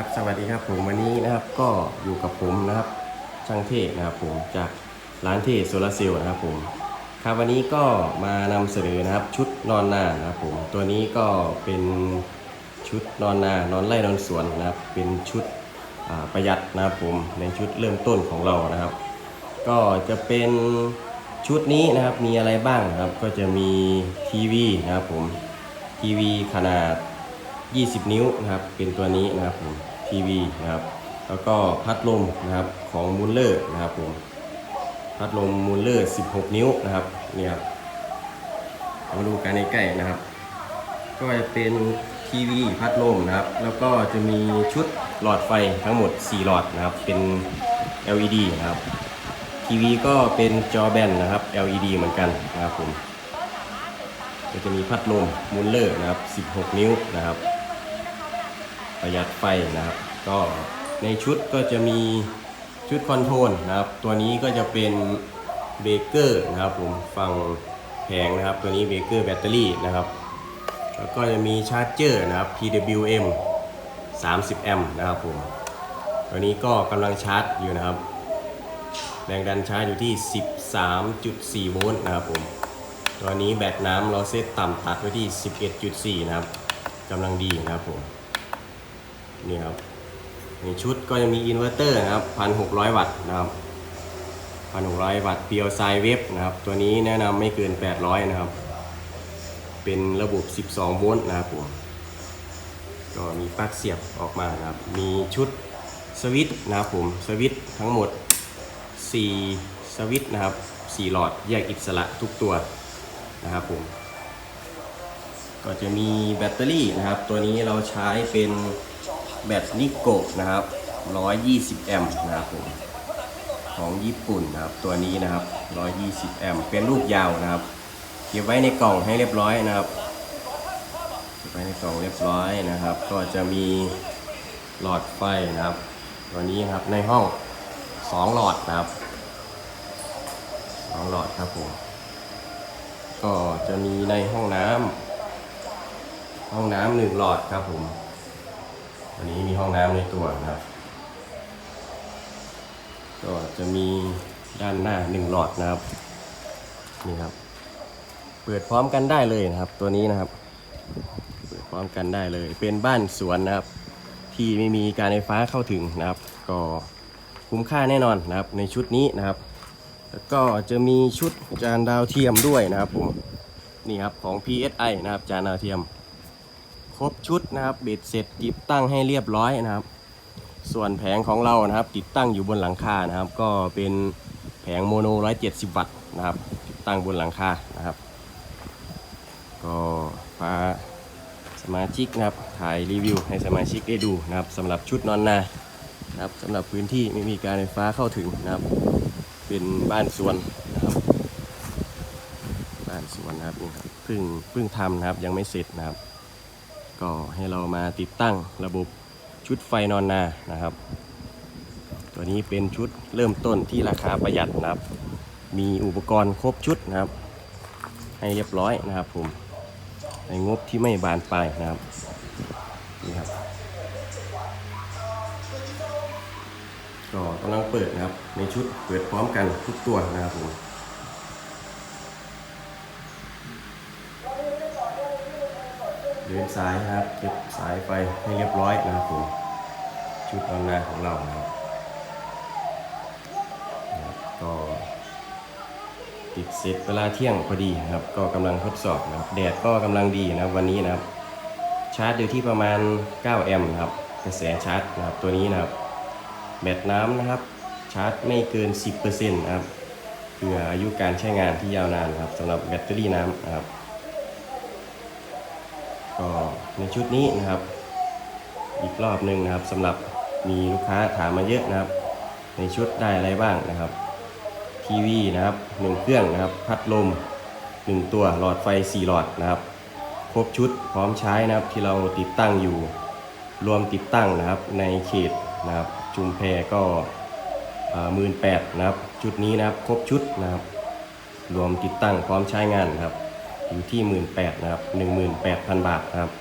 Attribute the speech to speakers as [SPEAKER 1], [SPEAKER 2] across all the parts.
[SPEAKER 1] ครับสวัสดีครับผมวันนี้นะครับก็อยู่กับผมนะครับช่างเทนะครับผมจากร้านเทโซลาเซลล์นะครับผมครับวันนี้ก็มานำเสนอนะครับชุดนอนนานะครับผมตัวนี้ก็เป็นชุดนอนนานอนไร่นอนสวนนะครับ เป็นชุดประหยัดนะครับผมในชุดเริ่มต้นของเรานะครับ ก็จะเป็นชุดนี้นะครับมีอะไรบ้างนะครับก็จะมีทีวีนะครับผมทีวีขนาด 20 นิ้วนะครับ เป็นตัวนี้นะครับผม ทีวีนะครับ แล้วก็พัดลมนะครับของมูลเลอร์นะครับผมพัดลมมูลเลอร์ 16 นิ้วนะครับเนี่ยครับมาดูกันใกล้ๆนะครับ ก็จะเป็นทีวีพัดลมนะครับ แล้วก็จะมีชุดหลอดไฟทั้งหมด 4 หลอดนะครับ เป็น LED นะครับทีวีก็เป็นจอแบนนะครับ LED เหมือนกันนะครับผมก็จะมีพัดลมมูลเลอร์นะครับ 16 นิ้วนะครับ ประหยัดไฟนะครับ ก็ในชุดก็จะมีชุดคอนโทรลนะครับ ตัวนี้ก็จะเป็นเบเกอร์นะครับผมฝั่งแผงนะครับ ตัวนี้เบเกอร์แบตเตอรี่นะครับ แล้วก็จะมีชาร์จเจอร์นะครับ PWM 30 แอมป์นะครับผมตัวนี้ก็กำลังชาร์จอยู่นะครับ แรงดันชาร์จอยู่ที่ 13.4 โวลต์นะครับผมตัวนี้แบตน้ำเราเซตต่ำตัดไว้ที่ 11.4 นะครับกำลังดีนะครับผม นี่ครับในชุดก็จะมีอินเวอร์เตอร์นะครับ 1,600 วัตต์นะครับ1,600 วัตต์เปียวไซเวฟนะครับ ตัวนี้แนะนำไม่เกิน 800 นะครับ เป็นระบบ 12 โวลต์นะครับผมก็มีปลั๊กเสียบออกมานะครับ มีชุดสวิตช์นะครับผมสวิตช์ทั้งหมด 4 สวิตช์นะครับ 4 หลอดแยกอิสระทุกตัวนะครับผม ก็จะมีแบตเตอรี่นะครับ ตัวนี้เราใช้เป็น แบตนิโกะนะครับ 120 แอมป์นะครับผมของญี่ปุ่นนะครับ ตัวนี้นะครับ 120 แอมป์เป็นลูกยาวนะครับ เก็บไว้ในกล่องให้เรียบร้อยนะครับเก็บไว้ในกล่องเรียบร้อยนะครับ ก็จะมีหลอดไฟนะครับ ตัวนี้นครับในห้อง 2 หลอดนะครับสองหลอดครับผมก็จะมีในห้องน้ำห้องน้ำหนึ่งหลอดครับผม วันนี้มีห้องน้ำในตัวนะครับ ก็จะมีด้านหน้าหนึ่งหลอดนะครับนี่ครับ เปิดพร้อมกันได้เลยนะครับ ตัวนี้นะครับ เปิดพร้อมกันได้เลย เป็นบ้านสวนนะครับ ที่ไม่มีการไฟฟ้าเข้าถึงนะครับ ก็คุ้มค่าแน่นอนนะครับ ในชุดนี้นะครับ แล้วก็จะมีชุดจานดาวเทียมด้วยนะครับผมนี่ครับของ PSI นะครับ จานดาวเทียม ครบชุดนะครับเบ็ดเสร็จติดตั้งให้เรียบร้อยนะครับ ส่วนแผงของเรานะครับ ติดตั้งอยู่บนหลังคานะครับ ก็เป็นแผงโมโน 170 วัตต์นะครับ ติดตั้งบนหลังคานะครับ ก็พาสมาชิกนะครับถ่ายรีวิวให้สมาชิกได้ดูนะครับสำหรับชุดนอนนานะครับสำหรับพื้นที่ไม่มีการไฟฟ้าเข้าถึงนะครับ เป็นบ้านสวนนะครับ บ้านสวนนะครับนี่ครับเพิ่งเพิ่งทำนะครับยังไม่เสร็จนะครับ ก็ให้เรามาติดตั้งระบบชุดไฟนอนนานะครับ ตัวนี้เป็นชุดเริ่มต้นที่ราคาประหยัดนะครับ มีอุปกรณ์ครบชุดนะครับ ให้เรียบร้อยนะครับผมในงบที่ไม่บานปลายนะครับนี่ครับก็กำลังเปิดนะครับ ในชุดเปิดพร้อมกันทุกตัวนะครับผม เดินสายครับเก็บสายไฟให้เรียบร้อยนะครับผมชุดออนไลน์ของเรานะครับก็ติดเสร็จเวลาเที่ยงพอดีนะครับ ก็กำลังทดสอบนะครับแดดก็กำลังดีนะครับวันนี้นะครับ ชาร์จอยู่ที่ประมาณ 9 แอมป์ครับกระแสชาร์จนะครับตัวนี้นะครับแบตน้ำนะครับ ชาร์จไม่เกิน 10%นะครับเพื่ออายุการใช้งานที่ยาวนานครับสำหรับแบตเตอรี่น้ำนะครับ ก็ในชุดนี้นะครับ อีกรอบหนึ่งนะครับสำหรับมีลูกค้าถามมาเยอะนะครับ ในชุดได้อะไรบ้างนะครับทีวีนะครับหนึ่งเครื่องนะครับ พัดลมหนึ่งตัวหลอดไฟ4หลอดนะครับ ครบชุดพร้อมใช้นะครับที่เราติดตั้งอยู่ รวมติดตั้งนะครับในเขตนะครับชุมแพก็หมื่นแปดนะครับ ชุดนี้นะครับครบชุดนะครับ รวมติดตั้งพร้อมใช้งานนะครับ อยู่ที่หมื่นแปดนะครับหนึ่งหมื่นแปดพันบาทนะครับ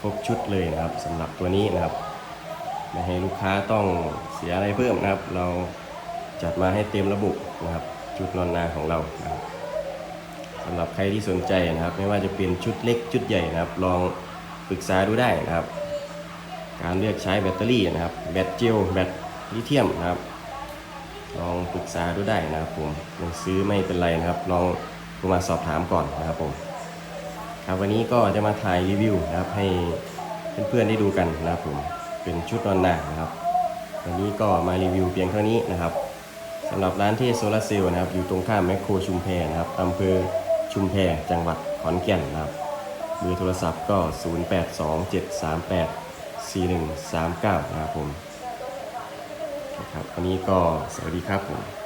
[SPEAKER 1] ครบชุดเลยนะครับสำหรับตัวนี้นะครับไม่ให้ลูกค้าต้องเสียอะไรเพิ่มนะครับ เราจัดมาให้เต็มระบุนะครับ ชุดนอนนาของเรานะครับสำหรับใครที่สนใจนะครับ ไม่ว่าจะเป็นชุดเล็กชุดใหญ่นะครับ ลองปรึกษาดูได้นะครับ การเลือกใช้แบตเตอรี่นะครับ แบตเจลแบตลิเธียมนะครับ ลองปรึกษาดูได้นะครับผมยังซื้อไม่เป็นไรนะครับ ลอง โทรมาสอบถามก่อนนะครับผมครับวันนี้ก็จะมาถ่ายรีวิวนะครับให้เพื่อนๆได้ดูกันนะครับผมเป็นชุดนอนหนานะครับ วันนี้ก็มารีวิวเพียงเท่านี้นะครับสำหรับร้านเทโซลาเซลล์นะครับ อยู่ตรงข้ามแมคโครชุมแพนะครับอำเภอชุมแพจังหวัดขอนแก่นนะครับเบอร์โทรศัพท์ก็ 0827384139 นะครับผมครับวันนี้ก็สวัสดีครับผม